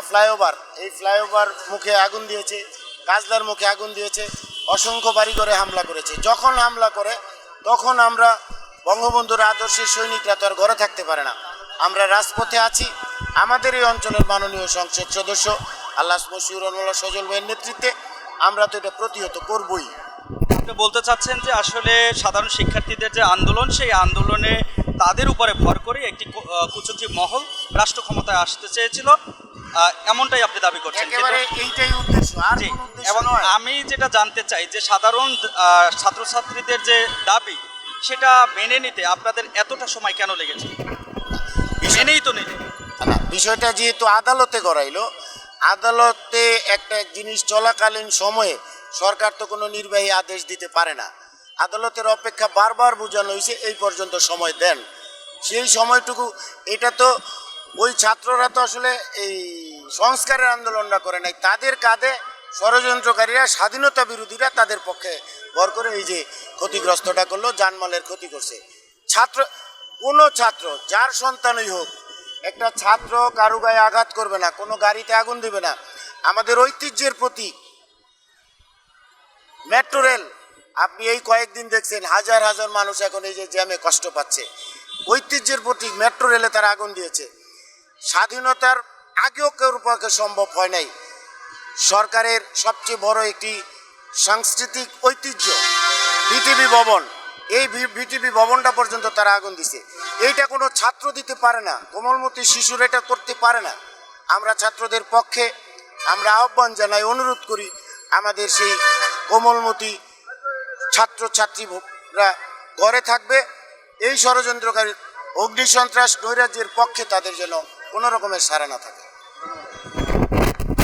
Flyover এই flyover মুখে আগুন দিয়েছে কাজলার মুখে আগুন দিয়েছে অসংখ্য বাড়ি করে হামলা করেছে। যখন হামলা করে তখন আমরা বঙ্গবন্ধুর আদর্শের সৈনিকরা তো আর ঘরে থাকতে পারে না। আমরা রাজপথে আছি আমাদের এই অঞ্চলের মাননীয় সংসদ সদস্য আল্লাহ মশিউর রহমাল্লাহ সজল ভাইয়ের নেতৃত্বে আমরা তো এটা প্রতিহত করবই। আপনি বলতে চাচ্ছেন যে আসলে সাধারণ শিক্ষার্থীদের যে আন্দোলন সেই আন্দোলনে তাদের উপরে ভর করে একটি কু- আহ, কুচক্রী মহল রাষ্ট্র ক্ষমতায় আসতে চেয়েছিল। এমনটাই আপনি দাবি করছেন এইটাই উদ্দেশ্য আর এবং আমি যেটা জানতে চাই যে সাধারণ ছাত্রছাত্রীদের যে দাবি সেটা মেনে নিতে আপনাদের এতটা সময় কেন লেগেছে? মেনেই তো নিতে না বিষয়টা যেহেতু আদালতে গড়াইলো আদালতে একটা জিনিস চলাকালীন সময়ে সরকার তো কোনো নির্বাহী আদেশ দিতে পারে না। আদালতের অপেক্ষা বারবার বোঝানো হয়েছে এই পর্যন্ত সময় দেন। সেই সময়টুকু এটা তো ওই ছাত্ররা তো আসলে এই সংস্কারের আন্দোলনটা করে নাই। তাদের কাঁধে ষড়যন্ত্রকারীরা, স্বাধীনতা বিরোধীরা তাদের পক্ষে ভর করে এই যে ক্ষতিগ্রস্তটা করল জানমালের ক্ষতি করছে। ছাত্র, কোনো ছাত্র, যার সন্তানই হোক, একটা ছাত্র কারু গায়ে আঘাত করবে না, কোনো গাড়িতে আগুন দিবে না। আমাদের ঐতিহ্যের প্রতীক, মেট্রো রেল। আপনি এই কয়েকদিন দেখছেন, হাজার হাজার মানুষ এখন এই যে জ্যামে কষ্ট পাচ্ছে। ঐতিহ্যের প্রতীক, মেট্রো রেলে তারা আগুন দিয়েছে। স্বাধীনতার আগেও কেউ পক্ষে সম্ভব হয় নাই। সরকারের সবচেয়ে বড় একটি সাংস্কৃতিক ঐতিহ্য, বিটিভি ভবন। এই বিটিভি ভবনটা পর্যন্ত তারা আগুন দিছে। এইটা কোনো ছাত্র দিতে পারে না, কোমলমতি শিশুরা এটা করতে পারে না। আমরা ছাত্রদের পক্ষে আমরা আহ্বান জানাই, অনুরোধ করি আমাদের সেই কোমলমতি ছাত্রছাত্রীরা ঘরে থাকবে। এই ষড়যন্ত্রকারী অগ্নিসন্ত্রাস নৈরাজ্যের পক্ষে তাদের যেন কোনো রকমের সারা না থাকে।